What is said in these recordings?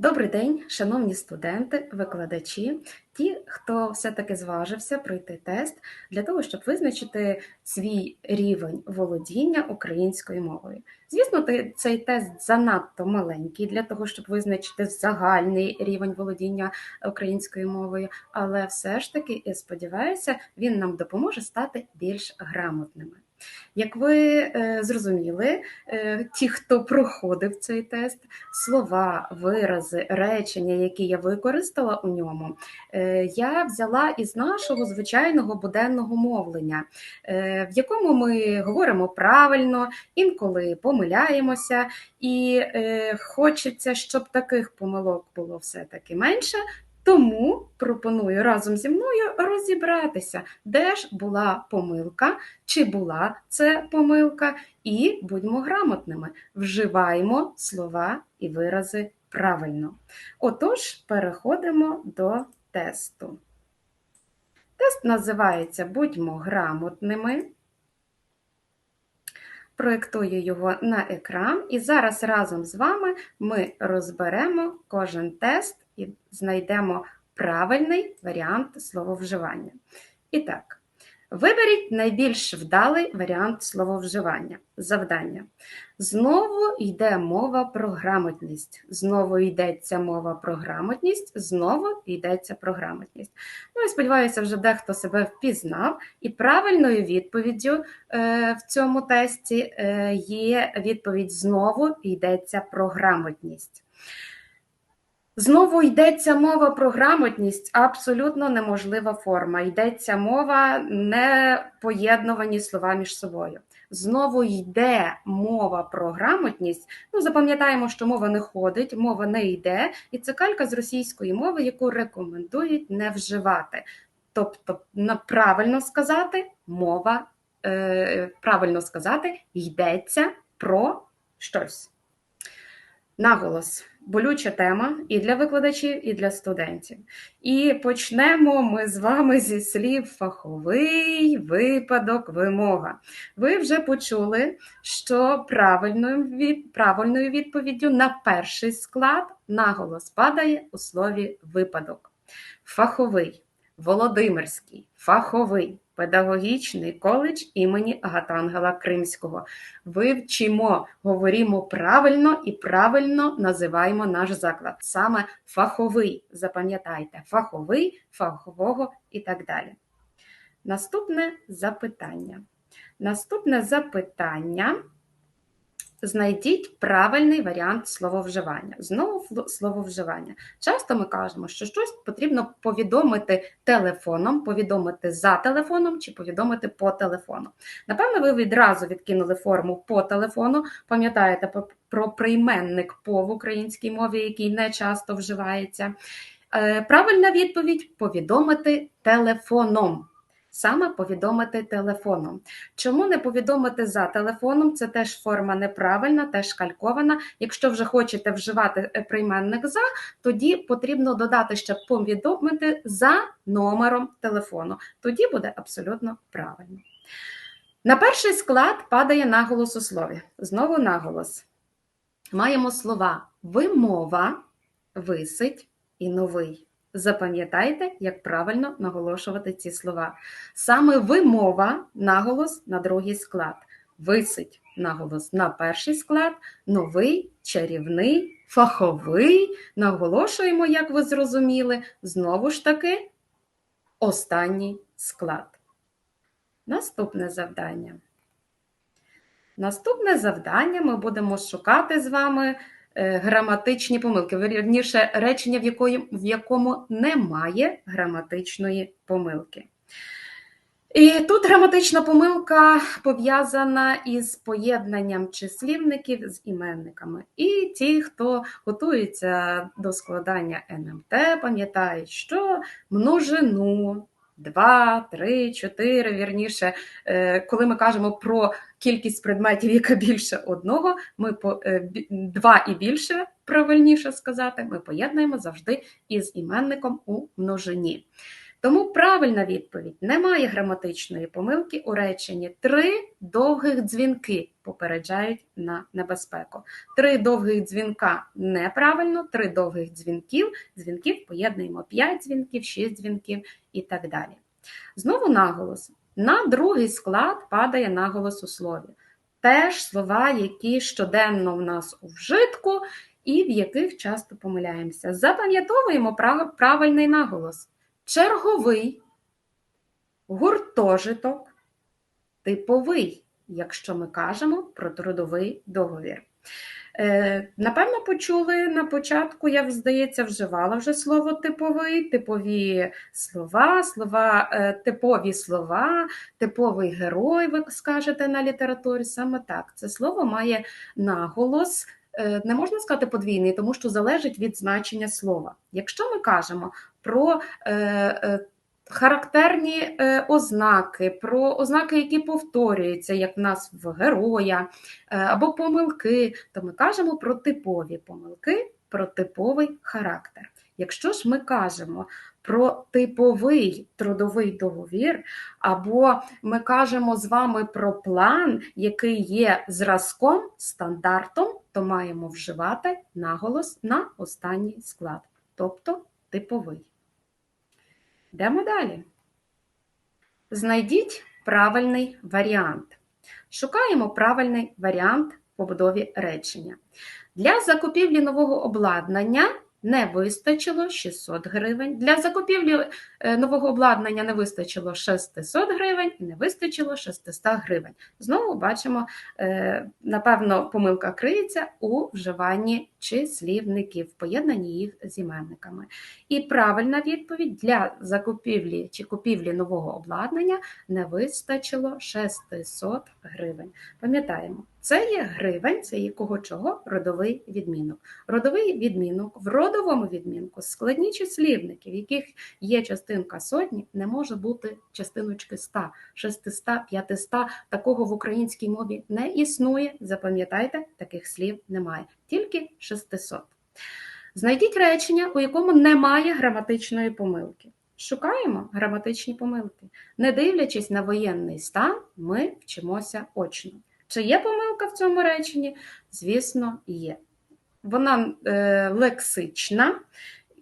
Добрий день, шановні студенти, викладачі, ті, хто все-таки зважився пройти тест для того, щоб визначити свій рівень володіння українською мовою. Звісно, цей тест занадто маленький для того, щоб визначити загальний рівень володіння українською мовою, але все ж таки, я сподіваюся, він нам допоможе стати більш грамотними. Як ви е, зрозуміли, е, ті, хто проходив цей тест, слова, вирази, речення, які я використала у ньому, е, я взяла із нашого звичайного буденного мовлення, в якому ми говоримо правильно, інколи помиляємося, і хочеться, щоб таких помилок було все-таки менше. Тому пропоную разом зі мною розібратися, де ж була помилка, чи була це помилка, і будьмо грамотними, вживаємо слова і вирази правильно. Отож, переходимо до тесту. Тест називається Будьмо грамотними. Проєктую його на екран, і зараз разом з вами ми розберемо кожен тест і знайдемо правильний варіант слововживання. І так, виберіть найбільш вдалий варіант слововживання. Завдання. Знову йде мова про грамотність. Знову йдеться мова про грамотність, знову йдеться про грамотність. Ну і сподіваюся, вже дехто себе впізнав, і правильною відповіддю е, в цьому тесті е, є відповідь знову йдеться про грамотність. Знову йдеться мова про грамотність, абсолютно неможлива форма. Йдеться мова не поєднувані слова між собою. Знову йде мова про грамотність. Ну, запам'ятаємо, що мова не ходить, мова не йде, і це калька з російської мови, яку рекомендують не вживати. Тобто, правильно сказати, мова, е, правильно сказати, йдеться про щось. Наголос болюча тема і для викладачів, і для студентів. І почнемо ми з вами зі слів фаховий випадок, вимога. Ви вже почули, що правильною, правильною відповіддю на перший склад наголос падає у слові випадок. Фаховий, Володимирський, фаховий. Педагогічний коледж імені Гатангела Кримського. Вивчимо, говоримо правильно і правильно називаємо наш заклад. Саме фаховий. Запам'ятайте, фаховий, фахового і так далі. Наступне запитання. Наступне запитання. Знайдіть правильний варіант слововживання. Знову слововживання. Часто ми кажемо, що щось потрібно повідомити телефоном, повідомити за телефоном чи повідомити по телефону. Напевно, ви відразу відкинули форму по телефону, пам'ятаєте про прийменник по в українській мові, який не часто вживається. Е, правильна відповідь повідомити телефоном саме повідомити телефоном. Чому не повідомити за телефоном? Це теж форма неправильна, теж калькована. Якщо вже хочете вживати е, прийменник за, тоді потрібно додати ще повідомити за номером телефону. Тоді буде абсолютно правильно. На перший склад падає наголос у слові. Знову наголос. Маємо слова вимова, висить і новий. Запам'ятайте, як правильно наголошувати ці слова. Саме вимова наголос на другий склад. Висить наголос на перший склад, новий, чарівний, фаховий. Наголошуємо, як ви зрозуміли, знову ж таки, останній склад. Наступне завдання. Наступне завдання ми будемо шукати з вами. Е, граматичні помилки, вірніше речення, в, якої, в якому немає граматичної помилки. І тут граматична помилка пов'язана із поєднанням числівників з іменниками. І ті, хто готується до складання НМТ, пам'ятають, що множину 2, 3, 4, вірніше, е, коли ми кажемо про кількість предметів, яка більше одного, ми по е, два і більше, правильніше сказати, ми поєднуємо завжди із іменником у множині. Тому правильна відповідь немає граматичної помилки у реченні. Три довгих дзвінки попереджають на небезпеку. Три довгих дзвінка неправильно, три довгих дзвінків. Дзвінків поєднуємо 5 дзвінків, 6 дзвінків і так далі. Знову наголос. На другий склад падає наголос у слові. Теж слова, які щоденно в нас у вжитку і в яких часто помиляємося. Запам'ятовуємо правильний наголос. Черговий, гуртожиток, типовий, якщо ми кажемо про трудовий договір. Е, Напевно, почули на початку, я здається, вживала вже слово типовий, типові слова, слова, е, типові слова, типовий герой, ви скажете на літературі. Саме так. Це слово має наголос. е, Не можна сказати подвійний, тому що залежить від значення слова. Якщо ми кажемо про е, е, характерні е, ознаки, про ознаки, які повторюються, як в нас в героя, або помилки, то ми кажемо про типові помилки, про типовий характер. Якщо ж ми кажемо про типовий трудовий договір, або ми кажемо з вами про план, який є зразком, стандартом, то маємо вживати наголос на останній склад, тобто типовий. Йдемо далі. Знайдіть правильний варіант. Шукаємо правильний варіант побудові речення. Для закупівлі нового обладнання не вистачило 600 гривень. Для закупівлі е, нового обладнання не вистачило 600 гривень і не вистачило 600 гривень. Знову бачимо, е, напевно, помилка криється у вживанні числівників, поєднанні їх з іменниками. І правильна відповідь для закупівлі чи купівлі нового обладнання не вистачило 600 гривень. Пам'ятаємо, це є гривень, це є кого чого родовий відмінок. Родовий відмінок в родовому відмінку складні числівники, в яких є частинка сотні, не може бути частиночки 100, 600, 500. Такого в українській мові не існує. Запам'ятайте, таких слів немає, тільки 600. Знайдіть речення, у якому немає граматичної помилки. Шукаємо граматичні помилки. Не дивлячись на воєнний стан, ми вчимося очно. Чи є помилка в цьому реченні? Звісно, є. Вона е, лексична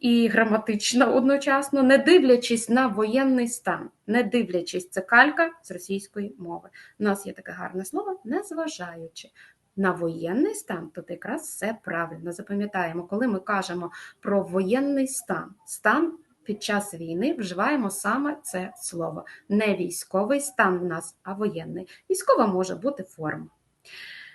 і граматична одночасно, не дивлячись на воєнний стан, не дивлячись, це калька з російської мови. У нас є таке гарне слово, незважаючи. На воєнний стан, тут якраз все правильно. Запам'ятаємо, коли ми кажемо про воєнний стан, стан під час війни вживаємо саме це слово. Не військовий стан в нас, а воєнний. Військова може бути форма.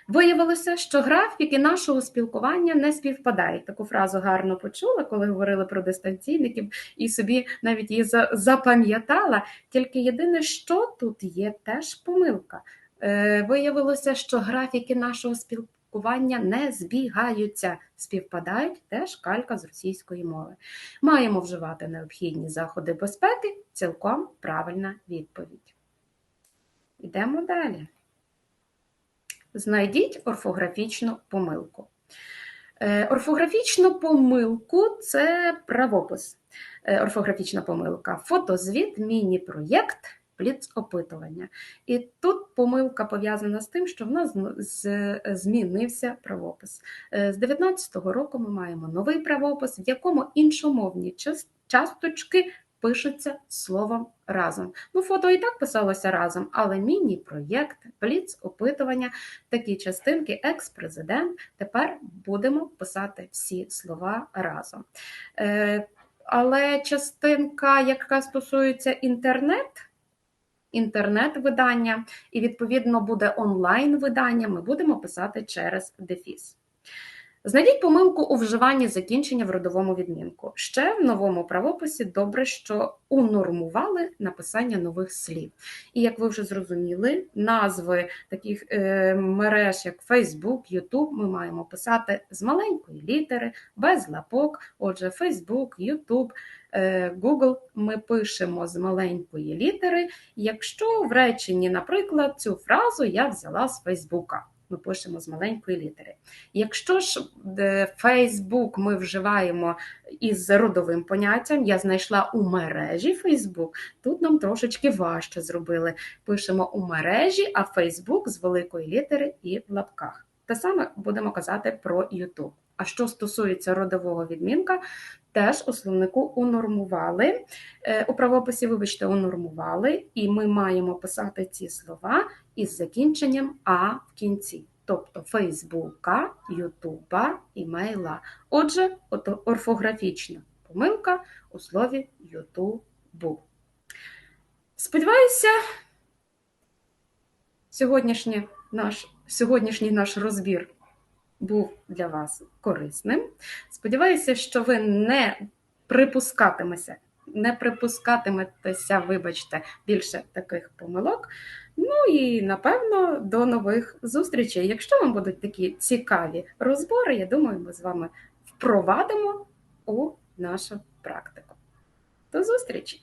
Виявилося, що графіки нашого спілкування не співпадають. Таку фразу гарно почула, коли говорили про дистанційників, і собі навіть її запам'ятала. Тільки єдине, що тут є теж помилка. Е, Виявилося, що графіки нашого спілкування не збігаються, співпадають теж калька з російської мови. Маємо вживати необхідні заходи безпеки, цілком правильна відповідь. Йдемо далі. Знайдіть орфографічну помилку. Е, Орфографічну помилку це правопис. Е, Орфографічна помилка, фотозвіт, міні-проєкт, бліц-опитування. І тут помилка пов'язана з тим, що в нас змінився правопис. Е, З 19-го року ми маємо новий правопис, в якому іншомовні часточки пишуться словом разом. Ну, фото і так писалося разом, але міні-проєкт, бліц-опитування, такі частинки, екс-президент. Тепер будемо писати всі слова разом. Е, але частинка, яка стосується інтернет, інтернет-видання, і відповідно буде онлайн-видання, ми будемо писати через дефіс. Знайдіть помилку у вживанні закінчення в родовому відмінку. Ще в новому правописі добре, що унормували написання нових слів. І як ви вже зрозуміли, назви таких е, мереж, як Facebook, YouTube, ми маємо писати з маленької літери, без лапок. Отже, Facebook, YouTube, е, Google ми пишемо з маленької літери, якщо в реченні, наприклад, цю фразу я взяла з Фейсбука. Ми пишемо з маленької літери. Якщо ж Facebook ми вживаємо із родовим поняттям, я знайшла у мережі Facebook, тут нам трошечки важче зробили. Пишемо у мережі, а Facebook з великої літери і в лапках. Те саме будемо казати про YouTube. А що стосується родового відмінка, теж у словнику унормували, е, у правописі, вибачте, унормували, і ми маємо писати ці слова із закінченням А в кінці. Тобто Фейсбука, Ютуба, імейла. Отже, орфографічна помилка у слові Ютубу. Сподіваюся, сьогоднішній наш, сьогоднішній наш розбір був для вас корисним. Сподіваюся, що ви не припускатимеся, не припускатиметеся, вибачте, більше таких помилок. Ну і напевно до нових зустрічей. Якщо вам будуть такі цікаві розбори, я думаю, ми з вами впровадимо у нашу практику. До зустрічі!